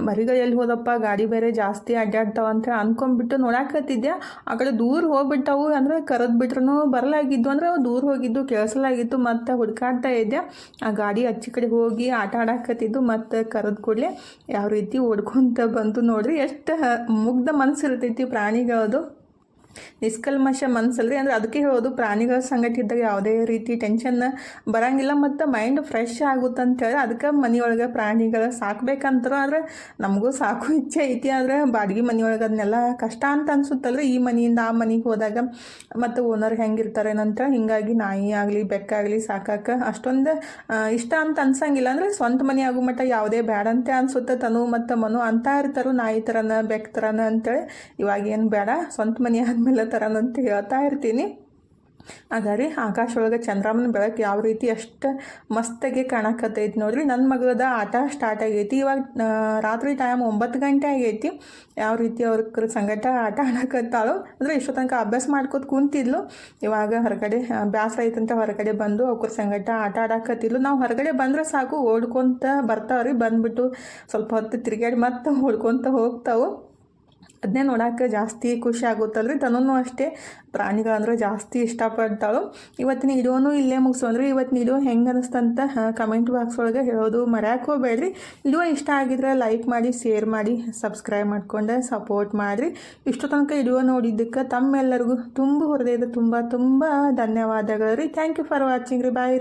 ಮರಿಗಳು ಎಲ್ಲಿ ಹೋದಪ್ಪ, ಗಾಡಿ ಬೇರೆ ಜಾಸ್ತಿ ಅಡ್ಡಾಡ್ತಾವ ಅಂತ ಅನ್ಕೊಂಡ್ಬಿಟ್ಟು ನೋಡಾಕತ್ತಿದ್ದೆ. ಆ ಕಡೆ ದೂರ ಹೋಗ್ಬಿಟ್ಟವು, ಅಂದ್ರೆ ಕರೆದು ಬಿಟ್ರು ಬರಲಾಗಿದ್ದು, ಅಂದ್ರೆ ಅವು ದೂರ ಹೋಗಿದ್ದು ಕೇಳಿಸಲಾಗಿತ್ತು ಮತ್ತು ಹುಡ್ಕಾಡ್ತಾ ಇದ್ದೆ. ಆ ಗಾಡಿ ಅಚ್ಚಿ ಕಡೆ ಹೋಗಿ ಆಟ ಆಡಾಕತ್ತಿದ್ದು, ಮತ್ತು ಕರೆದ ಕೂಡಲೇ ಯಾವ ರೀತಿ ಓಡ್ಕೊಂತ ಬಂತು ನೋಡ್ರಿ. ಎಷ್ಟು ಮುಗ್ಧ ಮನಸ್ಸಿರ್ತೈತಿ ಪ್ರಾಣಿಗಳದು. ನಿಷ್ಕಲ್ಮಶ ಮನಸ್ಸಲ್ರಿ ಅಂದರೆ ಅದಕ್ಕೆ ಹೇಳೋದು ಪ್ರಾಣಿಗಳ ಸಂಗಟ ಇದ್ದಾಗ ಯಾವುದೇ ರೀತಿ ಟೆನ್ಷನ್ ಬರಂಗಿಲ್ಲ ಮತ್ತು ಮೈಂಡ್ ಫ್ರೆಶ್ ಆಗುತ್ತೆ ಅಂತೇಳಿ ಅದಕ್ಕೆ ಮನೆಯೊಳಗೆ ಪ್ರಾಣಿಗಳ ಸಾಕ್ಬೇಕಂತಾರೋ ಆದರೆ ನಮಗೂ ಸಾಕು ಇಚ್ಛೆ ಐತಿ ಆದರೆ ಬಾಡಿಗೆ ಮನೆಯೊಳಗೆ ಅದನ್ನೆಲ್ಲ ಕಷ್ಟ ಅಂತ ಅನ್ಸುತ್ತಲ್ರಿ. ಈ ಮನೆಯಿಂದ ಆ ಮನೆಗೆ ಹೋದಾಗ ಮತ್ತು ಓನರ್ ಹೆಂಗಿರ್ತಾರೆ ನಂತರ ಹೀಗಾಗಿ ನಾಯಿ ಆಗಲಿ ಬೆಕ್ಕಾಗಲಿ ಸಾಕಾಕ ಅಷ್ಟೊಂದು ಇಷ್ಟ ಅಂತ ಅನ್ಸಂಗಿಲ್ಲ ಅಂದರೆ ಸ್ವಂತ ಮನೆ ಆಗೋ ಮಟ್ಟ ಯಾವುದೇ ಬ್ಯಾಡ ಅಂತ ಅನ್ಸುತ್ತೆ. ತನು ಮತ್ತು ಮನು ಅಂತ ಇರ್ತಾರೋ ನಾಯಿ ಥರನ ಬೆಕ್ ಥರನ ಅಂತೇಳಿ ಇವಾಗ ಏನು ಬೇಡ ಸ್ವಂತ ಮನೆ ಆದಮೇಲೆ ನಾನು ಹೇಳ್ತಾ ಇರ್ತೀನಿ. ರೀ ಆಕಾಶ ಒಳಗೆ ಚಂದ್ರಮ್ಮನ ಬೆಳಕು ಯಾವ ರೀತಿ ಅಷ್ಟು ಮಸ್ತಾಗಿ ಕಾಣಕತ್ತೈತಿ ನೋಡ್ರಿ. ನನ್ನ ಮಗಳದ ಆಟ ಸ್ಟಾರ್ಟ್ ಆಗೈತಿ. ಇವಾಗ ರಾತ್ರಿ ಟೈಮ್ ಒಂಬತ್ತು ಗಂಟೆ ಆಗೈತಿ. ಯಾವ ರೀತಿ ಅವ್ರ ಸಂಗಟ ಆಟ ಆಡಕತ್ತಾಳು. ಅಂದರೆ ಇಷ್ಟು ತನಕ ಅಭ್ಯಾಸ ಮಾಡ್ಕೋತ ಕುಂತಿದ್ಲು. ಇವಾಗ ಹೊರಗಡೆ ಬ್ಯಾಸರ ಐತಂತ ಹೊರಗಡೆ ಬಂದು ಅವ್ರ ಸಂಗಟ ಆಟ ಆಡಕತ್ತಿದ್ಲು. ನಾವು ಹೊರಗಡೆ ಬಂದರೆ ಸಾಕು, ಓಡ್ಕೊತ ಬರ್ತಾವ್ರಿ. ಬಂದ್ಬಿಟ್ಟು ಸ್ವಲ್ಪ ಹೊತ್ತು ತಿರುಗಾಡಿ ಮತ್ತೆ ಓಡ್ಕೊತ ಹೋಗ್ತಾವೆ. ಅದನ್ನೇ ನೋಡೋಕೆ ಜಾಸ್ತಿ ಖುಷಿ ಆಗುತ್ತಲ್ರಿ? ತನೂ ಅಷ್ಟೇ ಪ್ರಾಣಿಗಳಂದ್ರೆ ಜಾಸ್ತಿ ಇಷ್ಟಪಡ್ತಾಳು. ಇವತ್ತಿನ ವಿಡಿಯೋನು ಇಲ್ಲೇ ಮುಗಿಸೋಂದ್ರೆ ಇವತ್ತಿನ ವಿಡಿಯೋ ಹೆಂಗೆ ಅನಿಸ್ತಂತ ಕಮೆಂಟ್ ಬಾಕ್ಸ್ ಒಳಗೆ ಹೇಳೋದು ಮರ್ಯಾಕೆ ಹೋಗ್ಬೇಡ್ರಿ. ವಿಡಿಯೋ ಇಷ್ಟ ಆಗಿದ್ರೆ ಲೈಕ್ ಮಾಡಿ ಶೇರ್ ಮಾಡಿ ಸಬ್ಸ್ಕ್ರೈಬ್ ಮಾಡ್ಕೊಂಡು ಸಪೋರ್ಟ್ ಮಾಡಿರಿ. ಇಷ್ಟು ತನಕ ವಿಡಿಯೋ ನೋಡಿದ್ದಕ್ಕೆ ತಮ್ಮೆಲ್ಲರಿಗೂ ತುಂಬ ಹೃದಯದ ತುಂಬ ತುಂಬ ಧನ್ಯವಾದಗಳು ರೀ. ಥ್ಯಾಂಕ್ ಯು ಫಾರ್ ವಾಚಿಂಗ್ ರೀ. ಬಾಯ್